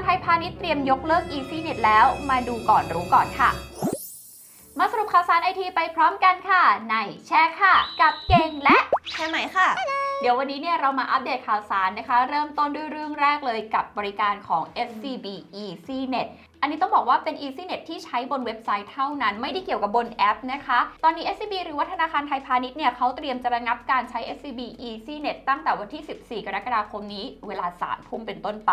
คารไทยพาณิชย์เตรียมยกเลิก EasyNet แล้วมาดูก่อนรู้ก่อนค่ะ มาสรุปข่าวสารไอทีไปพร้อมกันค่ะ ในแชร์ค่ะ กับเก่งและแค่ไหมค่ะ เดี๋ยววันนี้เนี่ยเรามาอัปเดตข่าวสารนะคะ เริ่มต้นด้วยเรื่องแรกเลยกับบริการของ SCB EasyNet อันนี้ต้องบอกว่าเป็น EasyNet ที่ใช้บนเว็บไซต์เท่านั้น ไม่ได้เกี่ยวกับบนแอปนะคะ ตอนนี้ SCB หรือว่าธนาคารไทยพาณิชย์เนี่ยเขาเตรียมจะระงับการใช้ SCB EasyNet ตั้งแต่วันที่ 14 กรกฎาคมนี้ เวลา3ทุ่มเป็นต้นไป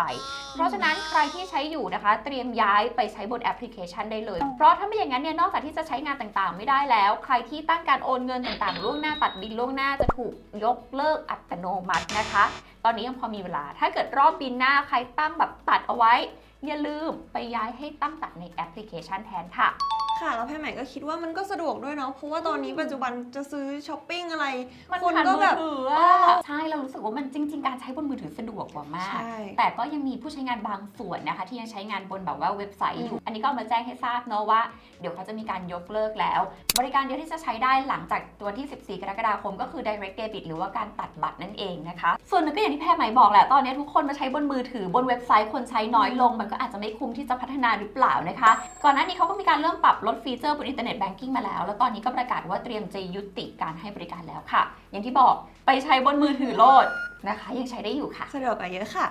เพราะฉะนั้นใครที่ใช้อยู่นะคะ เตรียมย้ายไปใช้บนแอปพลิเคชันได้เลย เพราะถ้าไม่อย่างนั้นเนี่ยนอกจากที่จะใช้งานต่างๆ ไม่ได้แล้ว ใครที่ตั้งการโอนเงินต่างๆ ล่วงหน้าตัดบินล่วงหน้าจะถูกยกเลิกอัตโนมัตินะคะ ตอนนี้ยังพอมีเวลา ถ้าเกิดรอบบินหน้าใครตั้งแบบตัดเอาไว้ อย่าลืมไปย้ายให้ตั้งตัดในแอปพลิเคชันแทนค่ะ ค่ะแล้วแพรใหม่ก็คิดว่ามันก็สะดวกด้วยเนาะเพราะว่าตอนนี้ปัจจุบันจะซื้อช้อปปิ้งอะไร มันคนผ่านก็มืแบอบถือเออะอใช่เรารู้สึกว่ามันจริง ๆ การใช้บนมือถือสะดวกกว่ามาก ใช่ แต่ก็ยังมีผู้ใช้งานบางส่วนนะคะ ที่ยังใช้งานบนแบบว่าเว็บไซต์อยู่ อันนี้ก็เอามาแจ้งให้ทราบเนาะว่า เดี๋ยวเขาจะมีการยกเลิกแล้ว บริการเดียวที่จะใช้ได้หลังจากตัวที่ 14 กรกฎาคม ก็คือ direct debit หรือว่าการตัดบัตรนั่นเองนะคะ ส่วนหนึงก็อย่างที่แพรใหม่บอกแหละ ตอนนี้ทุกคนมาใช้บนมือถือบนเว็บไซต์คนใช้น้อยลง มันก็อาจจะไม่คุ้มที่จะพัฒนาหรือเปล่านะคะ ก่อนหน้านี้เขาก็มีการเริ่มปรับลดฟีเจอร์บนอินเทอร์เน็ตแบงกิ้งมาแล้ว แล้วตอนนี้ก็ประกาศว่าเตรียมจะยุติการให้บริการแล้วค่ะ อย่างที่บอกไปใช้บนมือถือโลดนะคะ ยังใช้ได้อยู่ค่ะ สะดวกกว่าเยอะค่ะ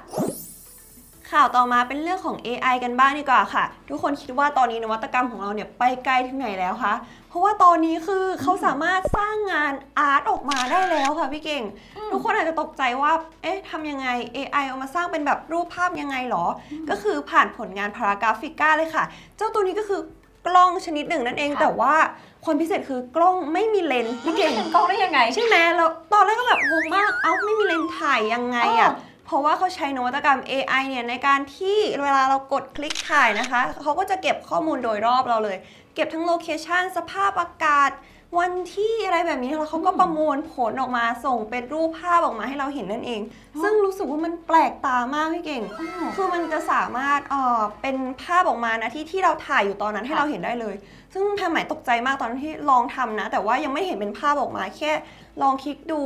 ข่าวต่อมาเป็นเรื่องของ AI กันบ้างดีกว่าค่ะ ทุกคนคิดว่าตอนนี้นวัตกรรมของเราเนี่ยไปไกลถึงไหนแล้วคะ เพราะว่าตอนนี้คือเขาสามารถสร้างงานอาร์ตออกมาได้แล้วค่ะพี่เก่ง ทุกคนอาจจะตกใจว่า เอ๊ะทำยังไง AI เอามาสร้างเป็นแบบรูปภาพยังไงหรอ ก็คือผ่านผลงานพารากราฟิก้าเลยค่ะ เจ้าตัวนี้ก็คือ กล้องชนิดหนึ่งนั่นเอง ค่ะ แต่ว่าความพิเศษคือกล้องไม่มีเลนส์พี่เก่ง เป็นกล้องได้ยังไง ใช่ไหมแล้วตอนแรกก็แบบงงมาก เอ้าไม่มีเลนส์ถ่ายยังไงอะอ้าว เพราะว่าเขาใช้นวัตกรรม AI เนี่ยในการที่เวลาเรากดคลิกถ่ายนะคะ เขาก็จะเก็บข้อมูลโดยรอบเราเลย เก็บทั้งโลเคชันสภาพอากาศ วันที่อะไรแบบนี้แล้วเขาก็ประมวลผลออกมาส่งเป็นรูปภาพออกมาให้เราเห็นนั่นเอง ซึ่งรู้สึกว่ามันแปลกตามากพี่เก่ง คือมันจะสามารถเอ่อเป็นภาพออกมานะที่ที่เราถ่ายอยู่ตอนนั้นให้ค่ะเราเห็นได้เลย ซึ่งแพรใหม่ตกใจมากตอนที่ลองทำนะ แต่ว่ายังไม่เห็นเป็นภาพออกมาแค่ลองคลิกดู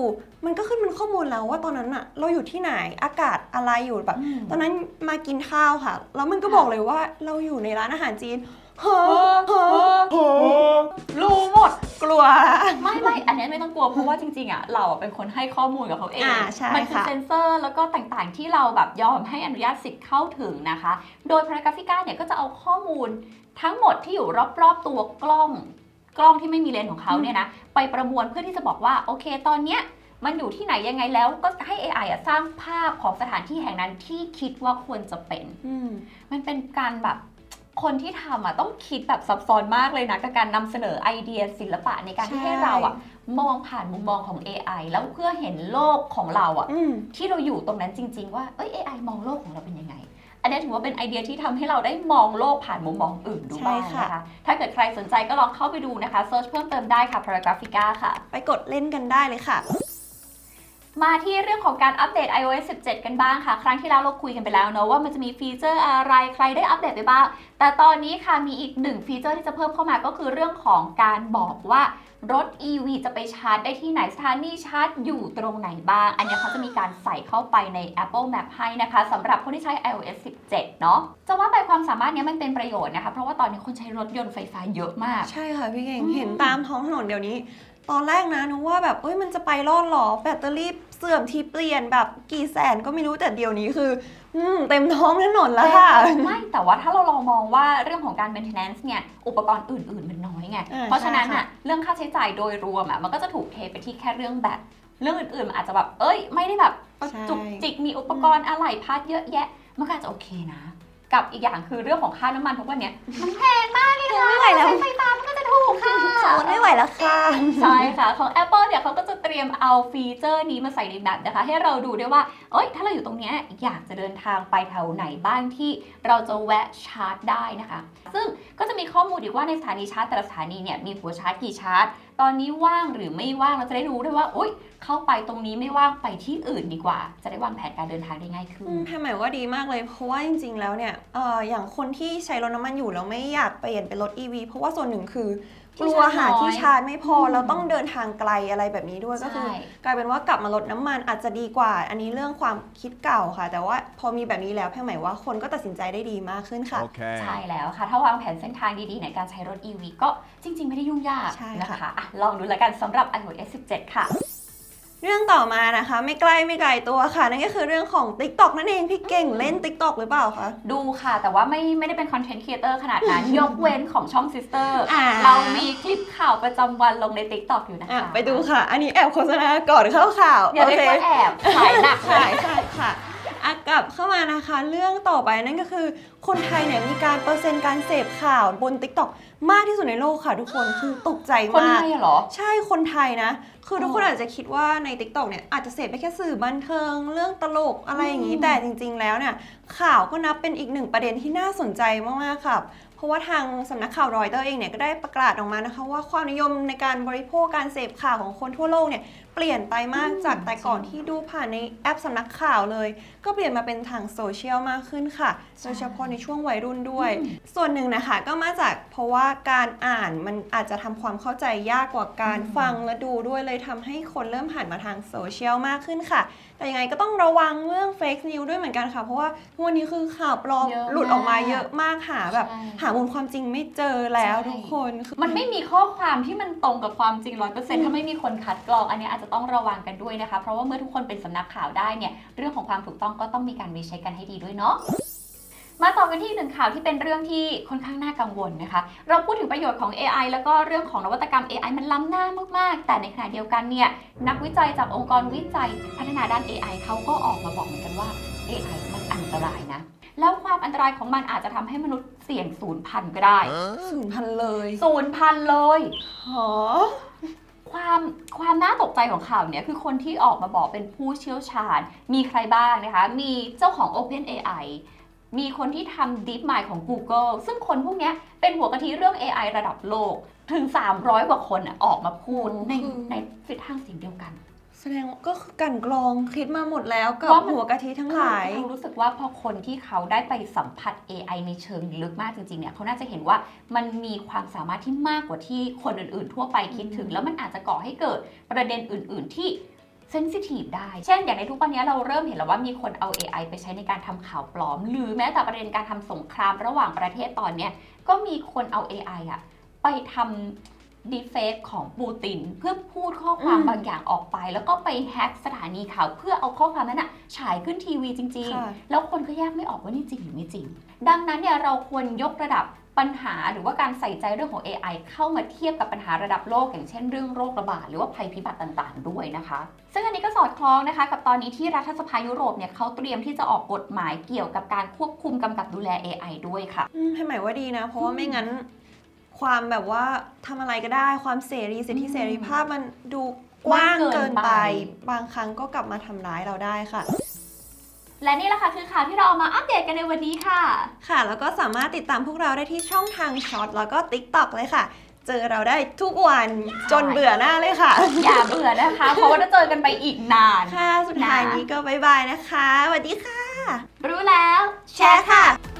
มันก็ขึ้นเป็นข้อมูลแล้วว่าตอนนั้นอะเราอยู่ที่ไหนอากาศอะไรอยู่แบบอืมตอนนั้นมากินข้าวค่ะแล้วมันก็ค่ะบอกเลยว่าเราอยู่ในร้านอาหารจีน เฮ้อเฮ้เฮ้ออรู้หมดกลัว ไม่ไม่อันนี้ไม่ต้องกลัวเพราะว่าจริงๆอะเราอะเป็นคนให้ข้อมูลกับเขาเองอ่าใช่มัคือค่ะเซนเซอร์แล้วก็ต่างๆ ที่เราแบบยอมให้อนุญาตสิทธิ์เข้าถึงนะคะ โดยพารากราฟิก้าเนี่ยก็จะเอาข้อมูลทั้งหมดที่อยู่รอบๆตัวกล้อง กล้องที่ไม่มีเลนส์ของเขาเนี่ยนะไปประมวลเพื่อที่จะบอกว่าโอเคตอนเนี้ยมันอยู่ที่ไหนยังไงแล้วก็ให้ AI อะสร้างภาพของสถานที่แห่งนั้นที่คิดว่าควรจะเป็น อืม มันเป็นการแบบ คนที่ทำอะต้องคิดแบบซับซ้อนมากเลยนะกับการนำเสนอไอเดียศิลปะในการที่ใช่ให้เราอะมองผ่านมุมมองของ AI แล้วเพื่อเห็นโลกของเราอะอืม ที่เราอยู่ตรงนั้นจริง ๆ ว่าเอ้ย AI มองโลกของเราเป็นยังไง อันนี้ถือว่าเป็นไอเดียที่ทำให้เราได้มองโลกผ่านมุมมองอื่นดูบ้างใช่ค่ะ นะคะ ถ้าเกิดใครสนใจก็ลองเข้าไปดูนะคะเซิร์ชเพิ่มเติมได้ค่ะ Paragraphica ค่ะ ไปกดเล่นกันได้เลยค่ะ มาที่เรื่องของการอัปเดต iOS 17 กันบ้างค่ะ ครั้งที่แล้วเราคุยกันไปแล้วเนอะว่ามันจะมีฟีเจอร์อะไรใครได้อัปเดตไปบ้าง แต่ตอนนี้ค่ะมีอีกหนึ่งฟีเจอร์ที่จะเพิ่มเข้ามาก็คือเรื่องของการบอกว่ารถ EV จะไปชาร์จได้ที่ไหนสถานีชาร์จอยู่ตรงไหนบ้าง อันนี้เขาจะมีการใส่เข้าไปใน Apple Map ให้นะคะสำหรับคนที่ใช้ iOS 17 เนาะจะว่าไปความสามารถเนี้ยมันเป็นประโยชน์นะคะ เพราะว่าตอนนี้คนใช้รถยนต์ไฟฟ้าเยอะมาก ใช่ค่ะพี่เก่งอืมเห็นตามท้องถนนเดี๋ยวนี้ ตอนแรกนะนึกว่าแบบเอ้ยมันจะไปรอดหรอแบตเตอรี่เสื่อมทีเปลี่ยนแบบกี่แสนก็ไม่รู้แต่เดี๋ยวนี้คือ อืมเต็มท้องถนนแล้วค่ะ ไม่แต่ว่าถ้าเราลองมองว่าเรื่องของการ maintenance เนี่ยอุปกรณ์อื่น ๆ มันน้อยไงอ่าเพราะฉะนั้นใช่ค่ะ อะเรื่องค่าใช้จ่ายโดยรวมอะมันก็จะถูกเทไปที่แค่เรื่องแบตเรื่องอื่นๆมันอาจจะแบบเอ้ย ไม่ได้แบบจุกจิกมีอุปกรณ์อะไหล่พาร์ทเยอะแยะ มันก็อาจจะโอเคนะ กับอีกอย่างคือเรื่องของค่าน้ำมันทุกวันเนี้ยมันแพงมากเลยค่ะไม่ไหวแล้ว ใช้ไฟฟ้ามันก็จะถูกค่ะทนไม่ไหวแล้วค่ะ ใช่ค่ะ ของ Apple เนี่ยเขาก็จะเตรียมเอาฟีเจอร์นี้มาใส่ในแมปนะคะ ให้เราดูได้ว่า เอ้ย ถ้าเราอยู่ตรงเนี้ยอยากจะเดินทางไปแถวไหนบ้างที่เราจะแวะชาร์จได้นะคะ ซึ่งก็จะมีข้อมูลอีกว่าในสถานีชาร์จแต่ละสถานีเนี่ยมีหัวชาร์จกี่ชาร์จตอนนี้ว่างหรือไม่ว่างเราจะได้รู้ด้วยว่าโอ๊ย เข้าไปตรงนี้ไม่ว่างไปที่อื่นดีกว่า จะได้วางแผนการเดินทางได้ง่ายขึ้นอืมแพรหมายว่าดีมากเลยเพราะว่าจริง ๆ แล้วเนี่ยเอ่ออย่างคนที่ใช้รถน้ำมันอยู่แล้วไม่อยากเปลี่ยนเป็นรถ EV เพราะว่าส่วนหนึ่งคือที่กลัวหาชาร์จน้อยที่ชาร์จไม่พออมเราต้องเดินทางไกลอะไรแบบนี้ด้วยก็คือใช่กลายเป็นว่ากลับมาลดน้ำมันอาจจะดีกว่า อันนี้เรื่องความคิดเก่าค่ะ แต่ว่าพอมีแบบนี้แล้วแพรหมายว่าคนก็ตัดสินใจได้ดีมากขึ้นค่ะ Okay. ใช่แล้วค่ะ ถ้า วางแผนเส้นทางดีๆในการใช้รถ EV ก็จริง ๆ ไม่ได้ยุ่งยากใช่นะค่ะคะอะลองดูแล้วกันสำหรับ iOS 17 ค่ะเรื่องต่อมานะคะ ไม่ใกล้ไม่ไกลตัวค่ะ นั่นก็คือเรื่องของ TikTok นั่นเองพี่เก่งเล่น TikTok หรือเปล่าคะดูค่ะ แต่ว่าไม่ไม่ได้เป็นคอนเทนต์ครีเอเตอร์ขนาดนั้น ยกเว้นของช่อง Sister อ่าเรามีคลิปข่าวประจำวันลงใน TikTok อยู่นะอะคะ ไปดูค่ะ อันนี้แอบโฆษณาก่อนเข้าข่าวอย่าเรียกว่าแอบขายหนักขายค่ะค่ะ อะกลับเข้ามานะคะ เรื่องต่อไปนั่นก็คือ คนไทยเนี่ยมีการเปอร์เซ็นต์การเสพข่าวบน TikTok มากที่สุดในโลกค่ะทุกคนคือตกใจคนมากไทยเหรอ ใช่คนไทยนะ คือทุกคนอ๋อออาจจะคิดว่าใน TikTok เนี่ยอาจจะเสพไปแค่สื่อบันเทิง เรื่องตลกอะไรอย่างนี้อืมแต่จริง ๆ แล้วเนี่ยข่าวก็นับเป็นอีกหนึ่งประเด็นที่น่าสนใจมากๆค่ะเพ ราะว่าทางสำนักข่าวรอยเตอร์เองเนี่ยก็ได้ประกาศออกมานะคะว่าความนิยมในการบริโภคการเสพข่าวของคนทั่วโลกเนี่ยเปลี่ยนไปมากจากแต่ก่อนที่ดูผ่านในแอปสำนักข่าวเลย ก็เปลี่ยนมาเป็นทางโซเชียลมากขึ้นค่ะโดยเฉพาะในช่วงวัยรุ่นด้วย ส่วนหนึ่งนะคะก็มาจากเพราะว่าการอ่านมันอาจจะทำความเข้าใจยากกว่าการฟังและดูด้วยเลยทำให้คนเริ่มหันมาทางโซเชียลมากขึ้นค่ะ แต่ยังไงก็ต้องระวังเรื่องเฟก e นิวด้วยเหมือนกันค่ะ เพราะว่าทุกวันนี้คือข่าวปลอมเยอะมากหลุดออกมาเยอะมากหาแบบใช่หามูลความจริงไม่เจอแล้วใช่ ทุกคนคือ มันไม่มีข้อความที่มันตรงกับความจริงร้อยเปอร์เซ็นต์ถ้าไม่มีคนคัดกรองอันนี้อาจจะต้องระวังกันด้วยนะคะ เพราะว่าเมื่อทุกคนเป็นสำนักข่าวได้เนี่ยเรื่องของความถูกต้องก็ต้องมีการรีเช็คกันให้ดีด้วยเนาะมาต่อกันที่อีกหนึ่งข่าวที่เป็นเรื่องที่ค่อนข้างน่ากังวลนะคะ เราพูดถึงประโยชน์ของ AI แล้วก็เรื่องของนวัตกรรม AI มันล้ำหน้ามากๆ แต่ในขณะเดียวกันเนี่ยนักวิจัยจากองค์กรวิจัยพัฒนาด้าน AI เขาก็ออกมาบอกเหมือนกันว่า AI มันอันตรายนะ แล้วความ อันตรายของมันอาจจะทำให้มนุษย์เสี่ยงสูญพันธุ์ก็ได้ Huh? สูญพันธุ์เลยสูญพันธุ์เลย หอความความน่าตกใจของข่าวเนี่ยคือคนที่ออกมาบอกเป็นผู้เชี่ยวชาญ มีใครบ้างนะคะ มีเจ้าของ Open AI มีคนที่ทำ DeepMind ของ Google ซึ่งคนพวกเนี้ยเป็นหัวกะทิเรื่อง AI ระดับโลก ถึง 300 กว่าคนน่ะออกมาพูดในในทิศทางเสียงเดียวกัน แสดงว่าก็คือกลันกรองคิดมาหมดแล้วกับว่ามัน หัวกะทิทั้งหลาย เรารู้สึกว่าพอคนที่เขาได้ไปสัมผัส AI ในเชิงลึกมากจริงๆเนี่ยเขาน่าจะเห็นว่ามันมีความสามารถที่มากกว่าที่คนอื่นๆ ทั่วไปคิดถึง แล้วมันอาจจะก่อให้เกิดประเด็นอื่นๆที่เซนซิทีฟได้ เช่น อย่างในทุกวันนี้เราเริ่มเห็นแล้วว่ามีคนเอา AI ไปใช้ในการทำข่าวปลอม หรือแม้แต่ประเด็นการทำสงครามระหว่างประเทศตอนเนี้ยก็มีคนเอา AI อะไปทำ ดีเฟกของปูติน เพื่อพูดข้อความอืมบางอย่างออกไป แล้วก็ไปแฮ็กสถานีข่าว เพื่อเอาข้อความนั้นอะฉายขึ้นทีวีจริง ค่ะ ๆ แล้วคนก็แยกไม่ออกว่านี่จริงหรือไม่จริง ดังนั้นเนี่ยเราควรยกระดับปัญหาหรือว่าการใส่ใจเรื่องของ AI เข้ามาเทียบกับปัญหาระดับโลก อย่างเช่นเรื่องโรคระบาดหรือว่าภัยพิบัติต่างๆ ด้วยนะคะ ซึ่งอันนี้ก็สอดคล้องนะคะ กับตอนนี้ที่รัฐสภายุโรปเนี่ยเขาเตรียมที่จะออกกฎหมายเกี่ยวกับการควบคุมกำกับดูแล AI ด้วยค่ะ อืมให้หมายว่าดีนะ เพราะว่าไม่งั้น ความแบบว่าทำอะไรก็ได้ความเสรีสิทธิอืมเสรีภาพมันดูกว้างมากเกิเกินนไปไป บางครั้งก็กลับมาทำร้ายเราได้ค่ะ และนี่แหละค่ะคือข่าวที่เราเอามาอัปเดตกันในวันนี้ค่ะ ค่ะ แล้วก็สามารถติดตามพวกเราได้ที่ช่องทางช็อตแล้วก็ TikTok เลยค่ะ เจอเราได้ทุกวันจนเบื่อหน้าเลยค่ะ อย่าเบื่อนะคะ เพราะว่าจะเจอกันไปอีกนาน ค่ะ สุดท้ายนะนี้ก็บายบายนะคะสวัสดีค่ะ รู้แล้ว แชร์ค่ะ